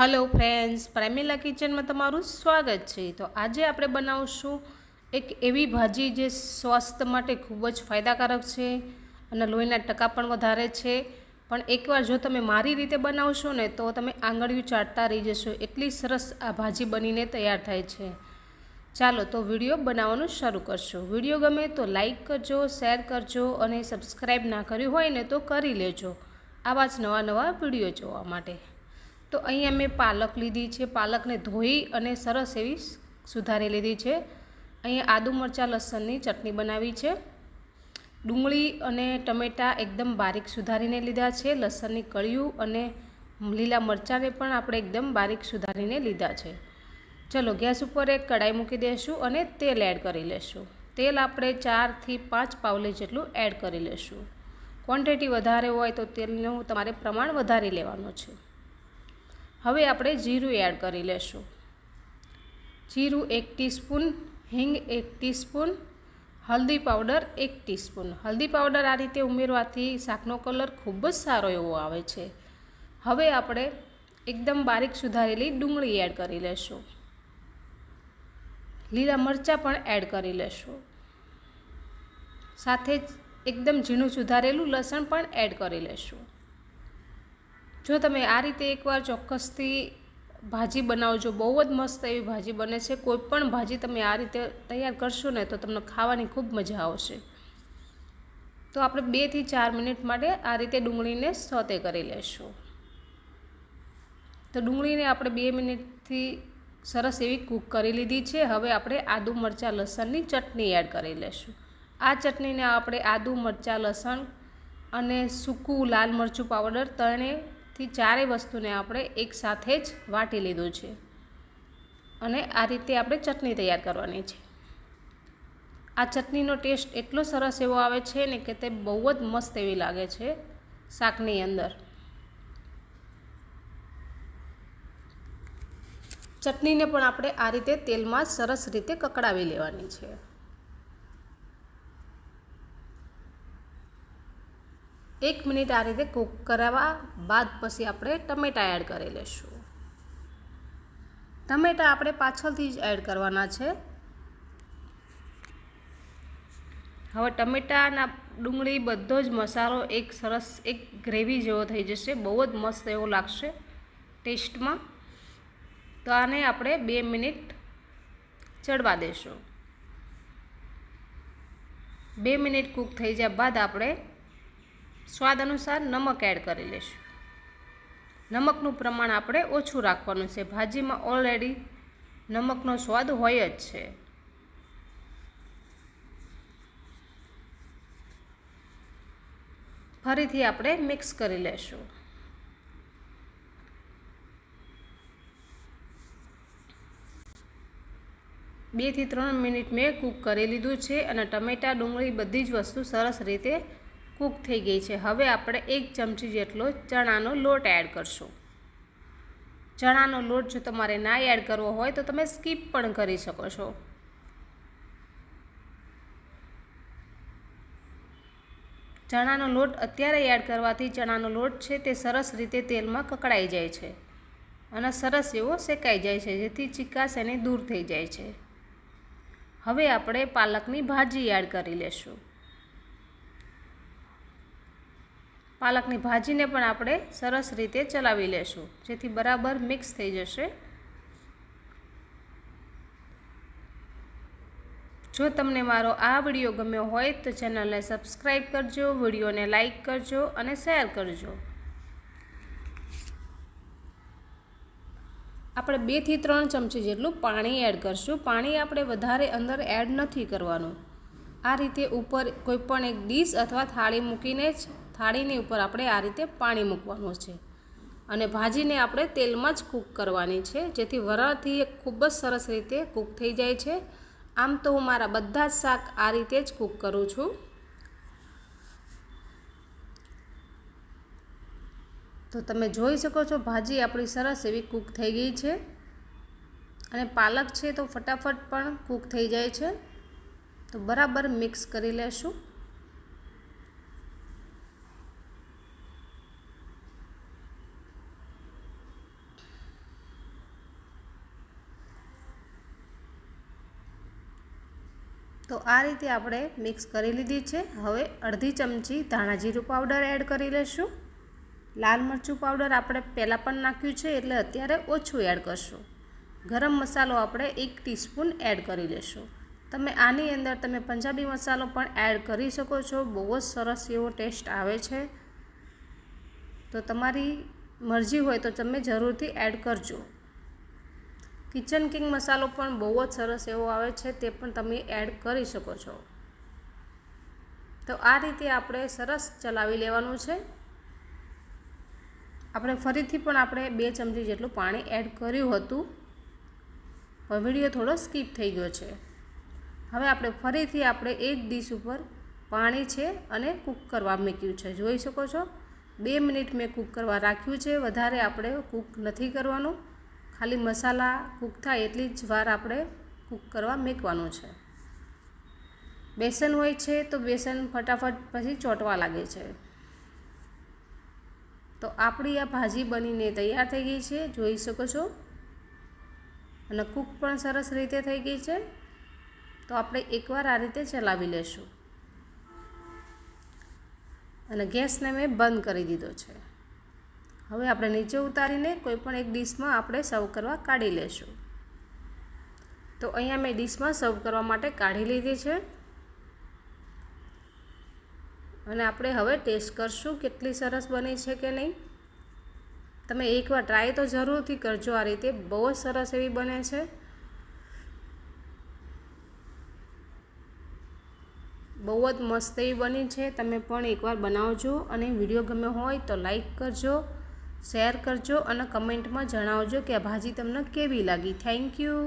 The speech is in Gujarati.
હલો ફ્રેન્ડ્સ પ્રેમિલા કિચનમાં તમારું સ્વાગત છે. તો આજે આપણે બનાવશું એક એવી ભાજી જે સ્વાસ્થ્ય માટે ખૂબ જ ફાયદાકારક છે અને લોહીના ટકા પણ વધારે છે. પણ એકવાર જો તમે મારી રીતે બનાવશો ને તો તમે આંગળીયું ચાટતા રહી જશો. એટલી સરસ આ ભાજી બનીને તૈયાર થાય છે. ચાલો તો વીડિયો બનાવવાનું શરૂ કરશો. વીડિયો ગમે તો લાઇક કરજો, શેર કરજો અને સબસ્ક્રાઈબ ના કર્યું હોય ને તો કરી લેજો. આવા જ નવા નવા વીડિયો જોવા માટે. તો અહીંયા મેં પાલક લીધી છે. પાલકને ધોઈ અને સરસ એવી સુધારી લીધી છે. અહીંયા આદુ મરચાં, લસણની ચટણી બનાવી છે. ડુંગળી અને ટમેટાં એકદમ બારીક સુધારીને લીધા છે. લસણની કળિયું અને લીલા મરચાંને પણ આપણે એકદમ બારીક સુધારીને લીધા છે. ચલો ગેસ ઉપર એક કઢાઈ મૂકી દઈશું અને તેલ એડ કરી લેશું. તેલ આપણે ચારથી પાંચ પાવલી જેટલું એડ કરી લેશું. ક્વોન્ટિટી વધારે હોય તો તેલનું તમારે પ્રમાણ વધારી લેવાનું છે. હવે આપણે જીરું એડ કરી લેશું. જીરું એક ટીસ્પૂન, હિંગ એક ટીસ્પૂન, હલ્દી પાવડર એક ટીસ્પૂન. હલ્દી પાવડર આ રીતે ઉમેરવાથી શાકનો કલર ખૂબ જ સારો એવો આવે છે. હવે આપણે એકદમ બારીક સુધારેલી ડુંગળી એડ કરી લેશું. લીલા મરચાં પણ એડ કરી લેશું. સાથે જ એકદમ ઝીણું સુધારેલું લસણ પણ એડ કરી લેશું. જો તમે આ રીતે એકવાર ચોક્કસથી ભાજી બનાવજો, બહુ જ મસ્ત એવી ભાજી બને છે. કોઈ પણ ભાજી તમે આ રીતે તૈયાર કરશો ને તો તમને ખાવાની ખૂબ મજા આવશે. તો આપણે બેથી ચાર મિનિટ માટે આ રીતે ડુંગળીને સોતે કરી લેશું. તો ડુંગળીને આપણે બે મિનિટથી સરસ એવી કૂક કરી લીધી છે. હવે આપણે આદુ, મરચાં, લસણની ચટણી એડ કરી લેશું. આ ચટણીને આપણે આદુ, મરચાં, લસણ અને સૂકું લાલ મરચું પાવડર ત્રણેથી ચારેય વસ્તુને આપણે એકસાથે જ વાટી લીધું છે. અને આ રીતે આપણે ચટણી તૈયાર કરવાની છે. આ ચટણીનો ટેસ્ટ એટલો સરસ એવો આવે છે ને કે તે બહુ જ મસ્ત એવી લાગે છે શાકની અંદર. ચટણીને પણ આપણે આ રીતે તેલમાં સરસ રીતે કકડાવી લેવાની છે. એક મિનિટ આ રીતે કૂક કરાવવા બાદ પછી આપણે ટમેટાં એડ કરી લઈશું ટમેટાં આપણે પાછળથી જ એડ કરવાના છે. હવે ટમેટાના ડુંગળી બધો જ મસાલો એક સરસ એક ગ્રેવી જેવો થઈ જશે. બહુ જ મસ્ત એવો લાગશે ટેસ્ટમાં. તો આને આપણે બે મિનિટ ચડવા દેશું. બે મિનિટ કૂક થઈ જાય બાદ આપણે સ્વાદ અનુસાર નમક એડ કરી લઈશું નમકનું પ્રમાણ આપણે ઓછું રાખવાનું છે. ભાજીમાં ઓલરેડી નમકનો સ્વાદ હોય જ છે. ફરીથી આપણે મિક્સ કરી લેશું. બેથી ત્રણ મિનિટ મેં કૂક કરી લીધું છે અને ટમેટાં ડુંગળી બધી જ વસ્તુ સરસ રીતે કૂક થઈ ગઈ છે. હવે આપણે એક ચમચી જેટલો ચણાનો લોટ એડ કરશું. ચણાનો લોટ જો તમારે ના એડ કરવો હોય તો તમે સ્કીપ પણ કરી શકો છો. ચણાનો લોટ અત્યારે એડ કરવાથી ચણાનો લોટ છે તે સરસ રીતે તેલમાં કકડાઈ જાય છે અને સરસ એવો શેકાઈ જાય છે જેથી ચિકાસ એની દૂર થઈ જાય છે. હવે આપણે પાલકની ભાજી એડ કરી લેશું. પાલકની ભાજીને પણ આપણે સરસ રીતે ચલાવી લેશું. જેથી બરાબર મિક્સ થઈ જશે. જો તમને મારો આ વીડિયો ગમ્યો હોય તો ચેનલને સબસ્ક્રાઈબ કરજો, વિડીયોને લાઇક કરજો અને શેર કરજો. આપણે બેથી ત્રણ ચમચી જેટલું પાણી એડ કરશું. પાણી આપણે વધારે અંદર એડ નથી કરવાનું. આ રીતે ઉપર કોઈ પણ એક ડીશ અથવા થાળી મૂકીને જ, થાળીની ઉપર આપણે આ રીતે પાણી મૂકવાનું છે. અને ભાજીને આપણે તેલમાં જ કૂક કરવાની છે, જેથી વરાળથી ખૂબ જ સરસ રીતે કૂક થઈ જાય છે. આમ તો હું મારા બધા જ શાક આ રીતે જ કૂક કરું છું. તો તમે જોઈ શકો છો ભાજી આપણી સરસ એવી કૂક થઈ ગઈ છે. અને પાલક છે તો ફટાફટ પણ કૂક થઈ જાય છે. તો બરાબર મિક્સ કરી લેશું. તો આ રીતે આપણે મિક્સ કરી લીધી છે. હવે અડધી ચમચી ધાણા જીરું પાવડર એડ કરી લઈશું લાલ મરચું પાવડર આપણે પહેલાં પણ નાખ્યું છે, એટલે અત્યારે ઓછું એડ કરશું. ગરમ મસાલો આપણે એક ટીસ્પૂન એડ કરી લઈશું તમે આની અંદર તમે પંજાબી મસાલો પણ એડ કરી શકો છો. બહુ જ સરસ એવો ટેસ્ટ આવે છે. તો તમારી મરજી હોય તો તમે જરૂરથી એડ કરજો. કિચન કિંગ મસાલો પણ બહુ જ સરસ એવો આવે છે, તે પણ તમે એડ કરી શકો છો. તો આ રીતે આપણે સરસ ચલાવી લેવાનું છે. આપણે ફરીથી પણ આપણે બે ચમચી જેટલું પાણી એડ કર્યું હતું. વીડિયો થોડો સ્કીપ થઈ ગયો છે. હવે આપણે ફરીથી આપણે એ જ ડીશ ઉપર પાણી છે અને કૂક કરવા મૂક્યું છે. જોઈ શકો છો? બે મિનિટ મેં કૂક કરવા રાખ્યું છે. વધારે આપણે કૂક નથી કરવાનું. ખાલી મસાલા કૂક થાય એટલી જ વાર આપણે કૂક કરવા મૂકવાનું છે. બેસન હોય છે તો બેસન ફટાફટ પછી ચોંટવા લાગે છે. તો આપણી આ ભાજી બનીને તૈયાર થઈ ગઈ છે. જોઈ શકો છો? અને કૂક પણ સરસ રીતે થઈ ગઈ છે. તો આપણે એકવાર આ રીતે ચલાવી લેશું. અને ગેસને મેં બંધ કરી દીધો છે. હવે આપણે નીચે ઉતારીને કોઈ પણ એક ડીશમાં આપણે સર્વ કરવા કાઢી લેશું. તો અહીંયા મેં ડીશમાં સર્વ કરવા માટે કાઢી લીધી છે. અને આપણે હવે ટેસ્ટ કરશું કેટલી સરસ બની છે કે નહીં. તમે એકવાર ટ્રાય તો જરૂરથી કરજો, આ રીતે બહુ જ સરસ એવી બને છે. બહુ જ મસ્ત એવી બની છે. તમે પણ એકવાર બનાવજો અને વીડિયો ગમ્યો હોય તો લાઈક કરજો શેર કરજો અને કમેન્ટમાં જણાવજો કે આ ભાજી તમને કેવી લાગી. Thank you